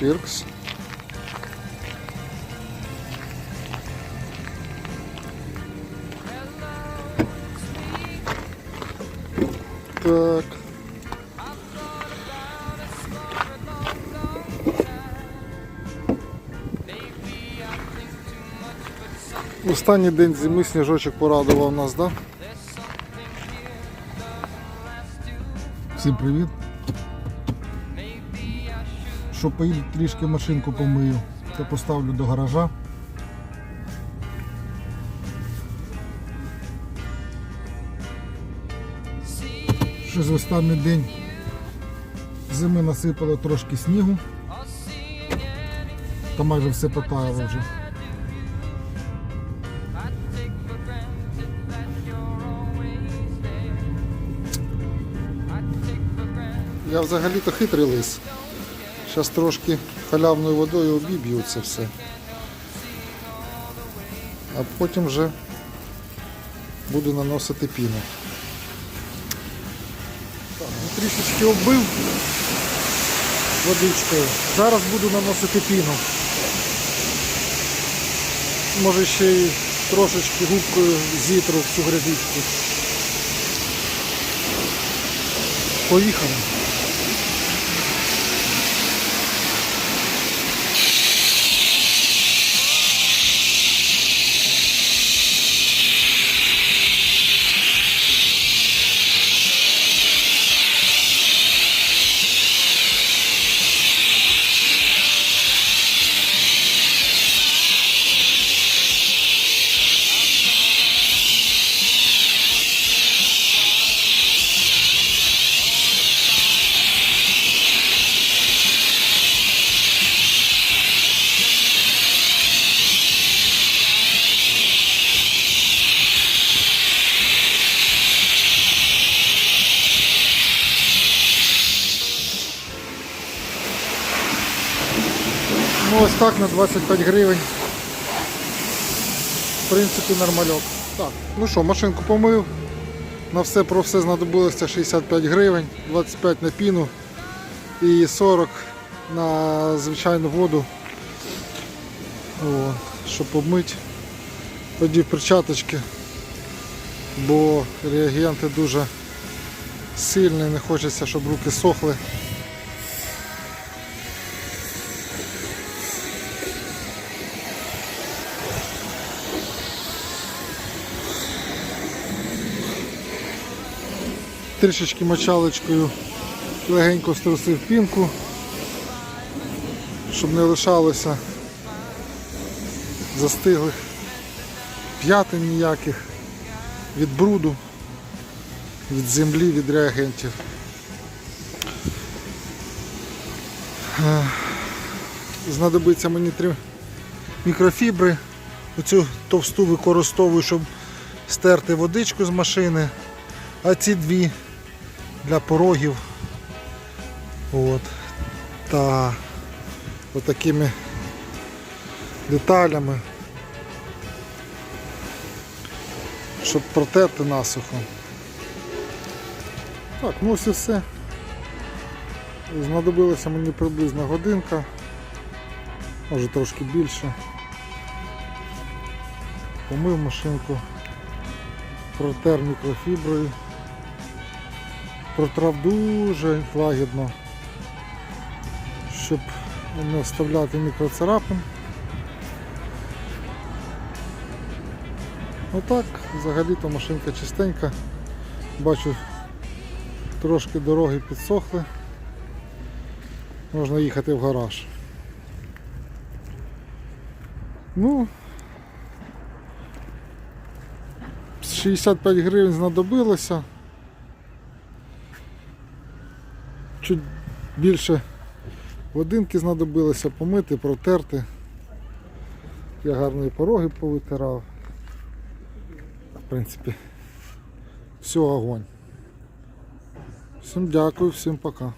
Чиркс. Так. Останній день зими сніжочок порадував нас? Да? Всім привіт. Що поїду трішки машинку помию, то поставлю до гаража. Щось в останній день зими насипало трошки снігу. Та майже все потаяло вже. Я взагалі-то хитрий лис. Зараз трошки халявною водою обіб'ю це все. А потім вже буду наносити піну. Ну, трішечки оббив водичкою. Зараз буду наносити піну. Може ще й трошечки губкою зітру всю грязючку. Поїхали. Ось так на 25 гривень. В принципі, нормальок. Так, ну що, машинку помив. На все про все знадобилося 65 гривень, 25 на піну і 40 на звичайну воду. О, щоб обмити. Тоді перчаточки, бо реагенти дуже сильні, не хочеться, щоб руки сохли. Трішечки мочалочкою легенько струсив пінку, щоб не лишалося застиглих п'ятин ніяких від бруду, від землі, від реагентів. Е, Знадобиться мені три мікрофібри. Оцю товсту використовую, щоб стерти водичку з машини, а ці дві для порогів. От. Та отакими деталями, щоб протерти насухо. Так, ну ось і все. Знадобилася мені приблизно годинка, може трошки більше. Помив машинку, протер мікрофіброю. Протрав дуже лагідно, щоб не вставляти мікроцарапин. Отак, взагалі-то машинка чистенька. Бачу, трошки дороги підсохли. Можна їхати в гараж. Ну, 65 гривень знадобилося. Чуть більше водинки знадобилося помити, протерти. Я гарно пороги повитирав. В принципі, все огонь. Всім дякую, всім пока.